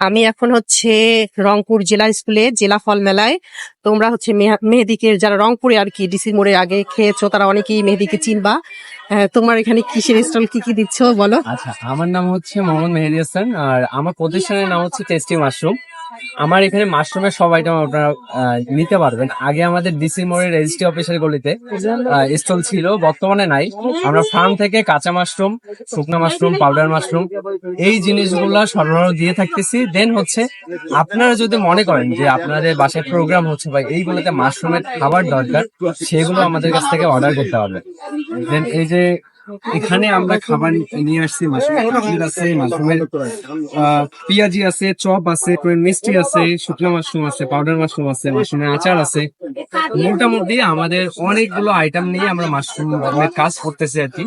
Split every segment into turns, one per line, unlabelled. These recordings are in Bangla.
আমি এখন হচ্ছে রংপুর জেলা স্কুলে জেলা ফল মেলায়। তোমরা হচ্ছে মেহা- মেহেদিকে যারা রংপুরে আর কি ডিসি মোড়ে আগে খেয়েছো তারা অনেকেই মেহেদিকে চিনবা। আহ, তোমার এখানে কিসের স্টল কি কি দিচ্ছ বলো?
আচ্ছা আমার নাম হচ্ছে মোহাম্মদ মেহেদি হাসান আর আমার প্রতিষ্ঠানের নাম হচ্ছে টেস্টি মাশরুম। আমার এখানে মাশরুমের সব আইটেম আপনারা নিতে পারবেন। আগে আমাদের ডিসি মোড়ের রেজিস্ট্রি অফিসের গলিতে স্টল ছিল, বর্তমানে নাই। আমরা ফার্ম থেকে কাঁচা মাশরুম, শুকনা মাশরুম, পাউডার মাশরুম, এই জিনিসগুলো সরবরাহ দিয়ে থাকতেছি। দেন হচ্ছে, আপনারা যদি মনে করেন যে আপনাদের বাসায় প্রোগ্রাম হচ্ছে বা এইগুলোতে মাশরুমের খাবার দরকার, সেগুলো আমাদের কাছ থেকে অর্ডার করতে হবে। দেন এই যে এখানে আমরা খাবার নিয়ে আসছি মাশরুমের ক্ষীর আছে মাশরুমের পেঁয়াজি আছে চপ আছে মিষ্টি আছে শুকনো মাশরুম আছে পাউডার মাশরুম আছে মাশরুমের আচার আছে। মোটামুটি আমাদের অনেকগুলো আইটেম নিয়ে আমরা মাশরুমের কাজ করতেছি আর কি।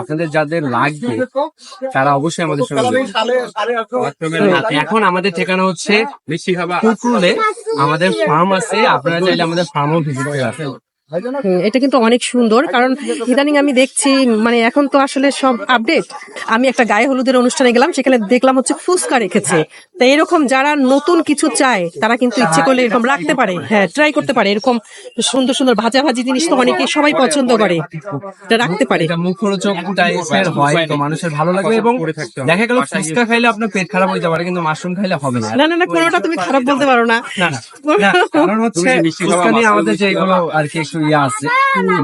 আপনাদের যাদের লাগবে তারা অবশ্যই আমাদের সঙ্গে এখন আমাদের ঠিকানা হচ্ছে কুকুরলে আমাদের ফার্ম আছে আপনারা চাইলে আমাদের ফার্মও ভিজিট করে আসেন
এটা কিন্তু অনেক সুন্দর কারণ ইদানিং আমি দেখছি মানে এখন তো আসলে সব আপডেট আমি একটা গায়ে হলুদের অনুষ্ঠানে গেলাম সেখানে দেখলাম হচ্ছে ফুচকা রেখেছে। তো এরকম যারা নতুন কিছু চায় তারা কিন্তু ইচ্ছে করলে এরকম রাখতে পারে হ্যাঁ ট্রাই করতে পারে। এরকম সুন্দর সুন্দর ভাজা ভাজি জিনিস তো অনেকে সবাই পছন্দ করে এটা রাখতে পারে।
মুখরোচক টাইপের হয় তো মানুষের ভালো লাগবে এবং দেখা গেল ফুচকা খাইলে আপনার পেট খারাপ হইতে পারে কিন্তু মাশরুম খাইলে হবে না।
না না কোনোটা তুমি খারাপ বলতে পারো না।
না না না, কারণ হচ্ছে ফুচকা নিয়ে আমাদের যেগুলো আর কি একটু ইয়ে আছে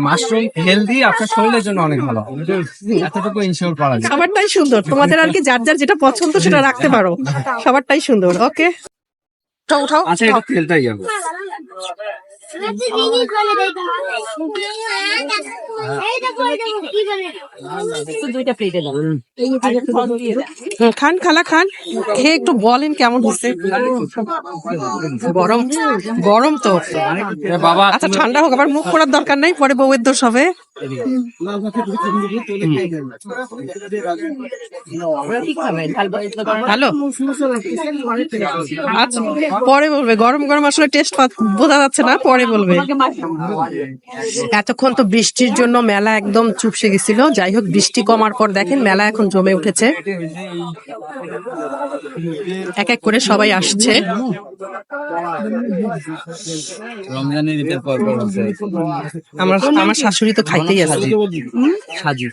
মাশরুম হেলদি আপনার শরীরের জন্য অনেক ভালো এতটুকু ইনশিওর করা যায়
সবারটাই সুন্দর তোমাদের আর কি যার যার যেটা পছন্দ সেটা রাখতে পারো সবারটাই সুন্দর ওকে উঠাও
আচ্ছা এটা তেলটাই যাবে
খান খালা, খান। খেয়ে একটু বলেন কেমন হচ্ছে? গরম গরম তো। আচ্ছা ঠান্ডা হোক, আবার মুখ করার দরকার নাই, পরে বউয়ের দোষ হবে। ভালো আচ্ছা পরে বলবে, গরম গরম আসলে টেস্ট বোঝা যাচ্ছে না, পরে বলবে। এতক্ষণ তো বৃষ্টির জন্য মেলা একদম চুপসে গেছিল। যাই হোক বৃষ্টি কমার পর দেখেন মেলা এখন জমে উঠেছে। এক এক করে সবাই আসছে।
রমজানের ঈদের পর পর
আমার আমার শাশুড়ি তো খাইতেই আছে।
সাজু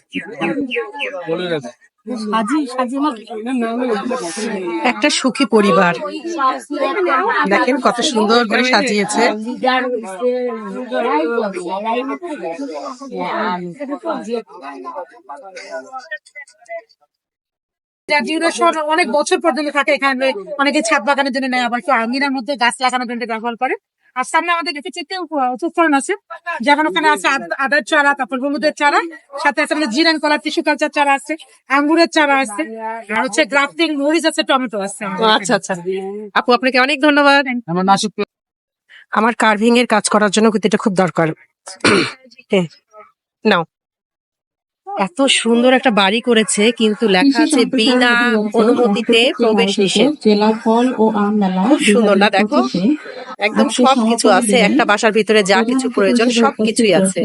একটা সুখী পরিবার। দেখেন কত সুন্দর করে সাজিয়েছে।
অনেক বছর পর্যন্ত থাকে এখানে। অনেকে ছাদ বাগানের জন্য নেয় আবার কেউ আঙিনার মধ্যে গাছ লাগানোর জন্য ব্যবহার করে। আর সামনে আমাদের দেখেছি উৎসবন আছে যেমন ওখানে আছে আদ- আদার চারা তারপর হলুদের চারা সাথে আছে আমাদের জিরান কলার টিস্যু কালচার চারা আছে আঙ্গুরের চারা আছে আর হচ্ছে গ্রাফটিং মরিচ আছে টমেটো আছে।
আচ্ছা আচ্ছা। আপু আপনাকে অনেক ধন্যবাদ।
আমার নাসিক
আমার কার্ভিং এর কাজ করার জন্য কিন্তু এটা খুব দরকার। নাও। এত সুন্দর একটা বাড়ি করেছে কিন্তু লেখা আছে বিনা অনুমতিতে প্রবেশ নিষেধ।
জেলা ফল ও আম মেলা
খুব সুন্দর না দেখো?
2025
একদম সবকিছু আছে একটা বাসার ভিতরে যা কিছু প্রয়োজন সবকিছুই আছে।